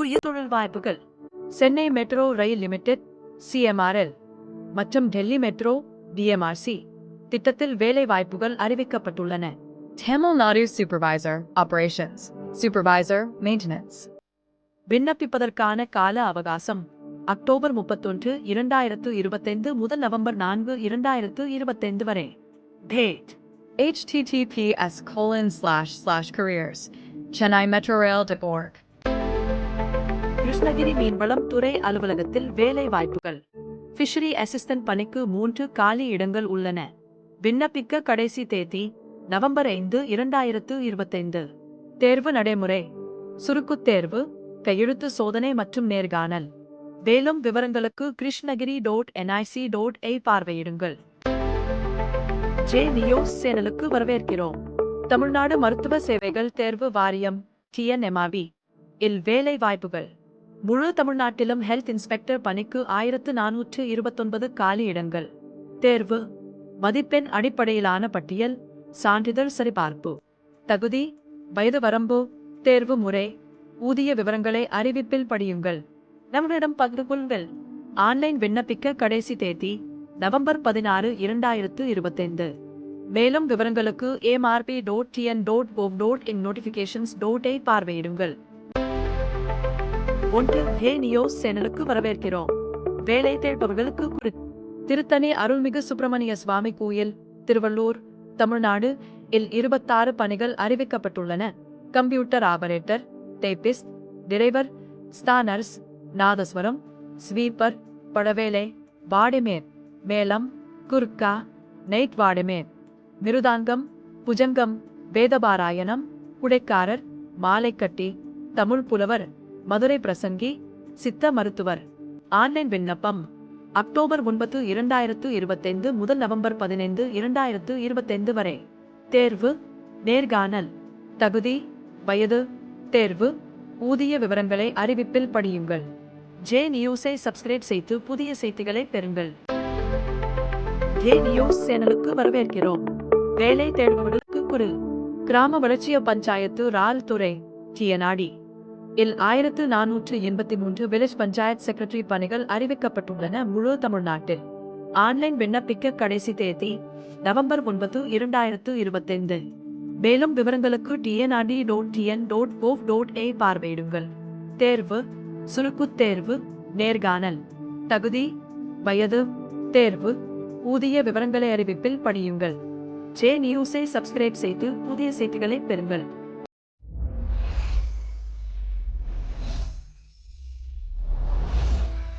புதிய தொழில் வாய்ப்புகள் Chennai Metro Rail Limited CMRL மற்றும் டெல்லி மெட்ரோ டிஎம்ஆர்சி திட்டத்தில் வேலை வாய்ப்புகள் அறிவிக்கப்பட்டுள்ளன Nadu Supervisor, Operations. Supervisor, Maintenance. விண்ணப்பிப்பதற்கான கால அவகாசம் அக்டோபர் முப்பத்தொன்று இரண்டாயிரத்து இருபத்தைந்து முதல் நவம்பர் நான்கு இரண்டாயிரத்து இருபத்தைந்து வரை date https colon slash slash careers. Chennai Metro Rail org. Krishnagiri மீன்வளம் துறை அலுவலகத்தில் வேலை வாய்ப்புகள் ஃபிஷரி அசிஸ்டன்ட் பணிக்கு மூன்று காலி இடங்கள் உள்ளன. விண்ணப்பிக்க கடைசி தேதி நவம்பர் ஐந்து இரண்டாயிரத்து இருபத்தைந்து. தேர்வு நடைமுறை. சுருக்குத் தேர்வு கையெழுத்து சோதனை மற்றும் நேர்காணல். மேலும் விவரங்களுக்கு Krishnagiri dot NIC dot I பார்வையிடுங்கள். J news சேனலுக்கு வரவேற்கிறோம். தமிழ்நாடு மருத்துவ சேவைகள் தேர்வு வாரியம் டிஎன்எம்ஆவி இல் வேலை வாய்ப்புகள் முழு தமிழ்நாட்டிலும் ஹெல்த் இன்ஸ்பெக்டர் பணிக்கு ஆயிரத்து நானூற்று இருபத்தொன்பது காலி இடங்கள் தேர்வு. மதிப்பெண் அடிப்படையிலான பட்டியல். சான்றிதழ் சரிபார்ப்பு. தகுதி. வயது வரம்பு தேர்வு முறை. ஊதிய விவரங்களை அறிவிப்பில் படியுங்கள். நம்மிடம் பகிர்ந்து கொள்ளுங்கள். ஆன்லைன் விண்ணப்பிக்க கடைசி தேதி நவம்பர் பதினாறு இரண்டாயிரத்து இருபத்தைந்து. மேலும் விவரங்களுக்கு MRB dot TN dot gov dot in notifications டோட்டை பார்வையிடுங்கள். ஒன்று ஹே நியோஸ் சேனலுக்கு வரவேற்கிறோம். வேலை தேடுபவர்களுக்கு குறி திருத்தணி அருள்மிகு சுப்பிரமணிய சுவாமி கோயில் திருவள்ளூர் தமிழ்நாடு இல் இருபத்தாறு பணிகள் அறிவிக்கப்பட்டுள்ளன. கம்ப்யூட்டர் ஆபரேட்டர் டேபிஸ்ட் டிரைவர் ஸ்தானர்ஸ் நாதஸ்வரம் ஸ்வீப்பர் பழவேலை வாடிமேர் மேளம் குர்கா நைட் வாடிமேர் மிருதாங்கம் புஜங்கம் வேதபாராயணம் குடைக்காரர் மாலைக்கட்டி தமிழ் புலவர் மதுரை பிரசங்கி சித்த மருத்துவர். ஆன்லைன் விண்ணப்பம் அக்டோபர் ஒன்பது இரண்டாயிரத்து இருபத்தைந்து முதல் நவம்பர் பதினைந்து இரண்டாயிரத்து இருபத்தைந்து வரை. தேர்வு நேர்காணல். தகுதி வயது. தேர்வு ஊதிய விவரங்களை அறிவிப்பில் படியுங்கள். ஜே நியூஸை சப்ஸ்கிரைப் செய்து புதிய செய்திகளை பெறுங்கள். ஜே நியூஸ் சேனலுக்கு வரவேற்கிறோம். வேலை தேடுபவர்களுக்கு குறு. கிராம வளர்ச்சிய பஞ்சாயத்து ரால் துறை டிஎன்ஆடி இல் ஆயிரத்து நானூற்று எண்பத்தி மூன்று வில்லேஜ் பஞ்சாயத் செக்ரட்டரி பணிகள் அறிவிக்கப்பட்டுள்ளன முழு தமிழ்நாட்டில். ஆன்லைன் விண்ணப்பிக்க கடைசி தேதி நவம்பர் ஒன்பது இரண்டாயிரத்து இருபத்தைந்து. மேலும் விவரங்களுக்கு TNRD dot TN dot gov dot A பார்வையிடுங்கள். தேர்வு சுருக்கு தேர்வு நேர்காணல். தகுதி வயது தேர்வு ஊதிய விவரங்களை அறிவிப்பில் படியுங்கள். ஜே நியூஸை சப்ஸ்கிரைப் செய்து புதிய செய்திகளை பெறுங்கள்.